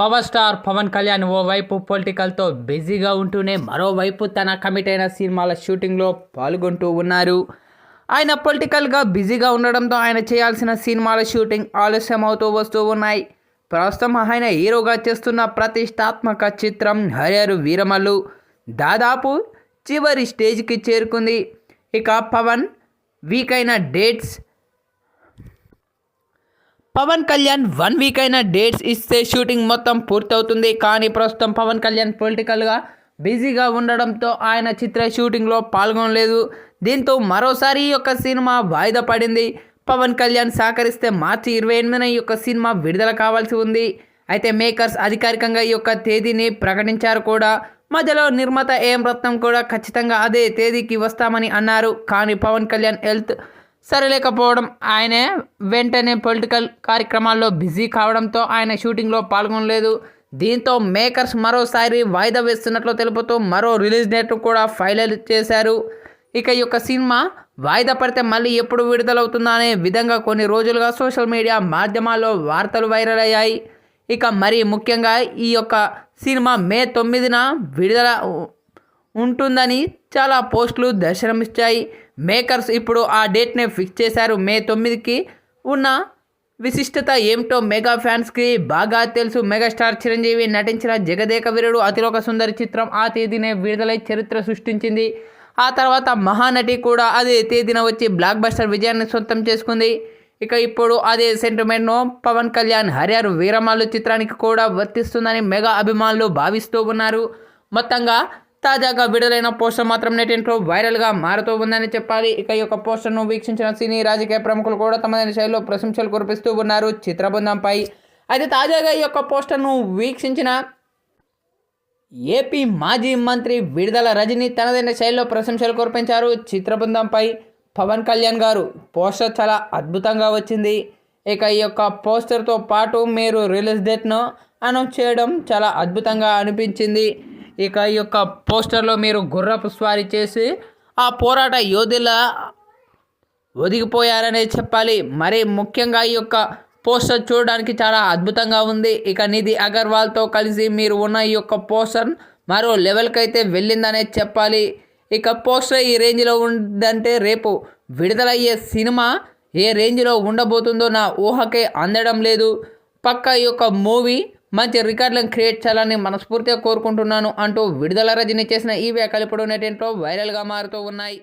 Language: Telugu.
పవర్ స్టార్ పవన్ కళ్యాణ్ ఓవైపు పొలిటికల్తో బిజీగా ఉంటూనే మరోవైపు తన కమిట్ అయిన సినిమాల షూటింగ్లో పాల్గొంటూ ఉన్నారు. ఆయన పొలిటికల్గా బిజీగా ఉండడంతో ఆయన చేయాల్సిన సినిమాల షూటింగ్ ఆలస్యం అవుతూ వస్తూ ఉన్నాయి. ప్రస్తుతం ఆయన హీరోగా చేస్తున్న ప్రతిష్టాత్మక చిత్రం హరియరు వీరమల్లు దాదాపు చివరి స్టేజ్కి చేరుకుంది. ఇక పవన్ వీక్ అయిన dates Pawan Kalyan one week అయిన డేట్స్ ఇస్తే షూటింగ్ మొత్తం పూర్తవుతుంది. కానీ ప్రస్తుతం పవన్ కళ్యాణ్ పొలిటికల్గా బిజీగా ఉండడంతో ఆయన చిత్ర షూటింగ్లో పాల్గొనలేదు. దీంతో మరోసారి ఈ యొక్క సినిమా వాయిదా పడింది. పవన్ కళ్యాణ్ సహకరిస్తే మార్చి ఇరవై ఎనిమిదిన ఈ యొక్క సినిమా విడుదల కావాల్సి ఉంది. అయితే మేకర్స్ అధికారికంగా ఈ యొక్క తేదీని ప్రకటించారు కూడా. మధ్యలో నిర్మాత ఏం రత్నం కూడా ఖచ్చితంగా అదే తేదీకి వస్తామని అన్నారు. కానీ పవన్ కళ్యాణ్ హెల్త్ సరిలేకపోవడం. ఆయనే వెంటనే పొలిటికల్ కార్యక్రమాల్లో బిజీ కావడంతో ఆయన షూటింగ్లో పాల్గొనలేదు. దీంతో మేకర్స్ మరోసారి వాయిదా వేస్తున్నట్లు తెలుపుతూ మరో రిలీజ్ డేట్ కూడా ఫైనల్ చేశారు. ఇక ఈ యొక్క సినిమా వాయిదా పడితే మళ్ళీ ఎప్పుడు విడుదలవుతుందా అనే విధంగా కొన్ని రోజులుగా సోషల్ మీడియా మాధ్యమాల్లో వార్తలు వైరల్ అయ్యాయి. ఇక మరి ముఖ్యంగా ఈ యొక్క సినిమా మే తొమ్మిదిన విడుదల ఉంటుందని చాలా పోస్టులు దర్శనమిచ్చాయి. మేకర్స్ ఇప్పుడు ఆ డేట్ని ఫిక్స్ చేశారు. మే తొమ్మిదికి ఉన్న విశిష్టత ఏమిటో మెగా ఫ్యాన్స్కి బాగా తెలుసు. మెగాస్టార్ చిరంజీవి నటించిన జగదేక వీరుడు అతిలోక సుందరి చిత్రం ఆ తేదీనే విడుదలై చరిత్ర సృష్టించింది. ఆ తర్వాత మహానటి కూడా అదే తేదీన వచ్చి బ్లాక్ బస్టర్ విజయాన్ని సొంతం చేసుకుంది. ఇక ఇప్పుడు అదే సెంటిమెంట్ను పవన్ కళ్యాణ్ హరియారు వీరమాలు చిత్రానికి కూడా వర్తిస్తుందని మెగా అభిమానులు భావిస్తూ ఉన్నారు. మొత్తంగా తాజాగా విడుదలైన పోస్టర్ మాత్రం నెటింట్లో వైరల్గా మారుతూ ఉందని చెప్పాలి. ఇక ఈ యొక్క పోస్టర్ను వీక్షించిన సినీ రాజకీయ ప్రముఖులు కూడా తమదైన శైలిలో ప్రశంసలు కురిపిస్తూ ఉన్నారు చిత్రబృందంపై. అయితే తాజాగా ఈ యొక్క పోస్టర్ను వీక్షించిన ఏపీ మాజీ మంత్రి విడుదల రజని తనదైన శైలిలో ప్రశంసలు కురిపించారు చిత్రబృందంపై. పవన్ కళ్యాణ్ గారు పోస్టర్ చాలా అద్భుతంగా వచ్చింది. ఇక ఈ యొక్క పోస్టర్తో పాటు మీరు రిలీజ్ డేట్ను అనౌన్స్ చేయడం చాలా అద్భుతంగా అనిపించింది. ఇక ఈ యొక్క పోస్టర్లో మీరు గుర్రపు స్వారీ చేసి ఆ పోరాట యోధుల ఒదిగిపోయారనే చెప్పాలి. మరి ముఖ్యంగా ఈ యొక్క పోస్టర్ చూడడానికి చాలా అద్భుతంగా ఉంది. ఇక నిధి అగర్వాల్తో కలిసి మీరు ఉన్న ఈ యొక్క పోస్టర్ మరో లెవెల్కి అయితే వెళ్ళిందనే చెప్పాలి. ఇక పోస్టర్ ఈ రేంజ్లో ఉందంటే రేపు విడుదలయ్యే సినిమా ఏ రేంజ్లో ఉండబోతుందో నా ఊహకే అందడం లేదు. పక్క ఈ యొక్క మూవీ మంచి రికార్డులను క్రియేట్ చేయాలని మనస్ఫూర్తిగా కోరుకుంటున్నాను అంటూ విడుదల రజని చేసిన ఈ వ్యాఖ్యలు ఇప్పుడు నెటింట్లో వైరల్గా మారుతూ ఉన్నాయి.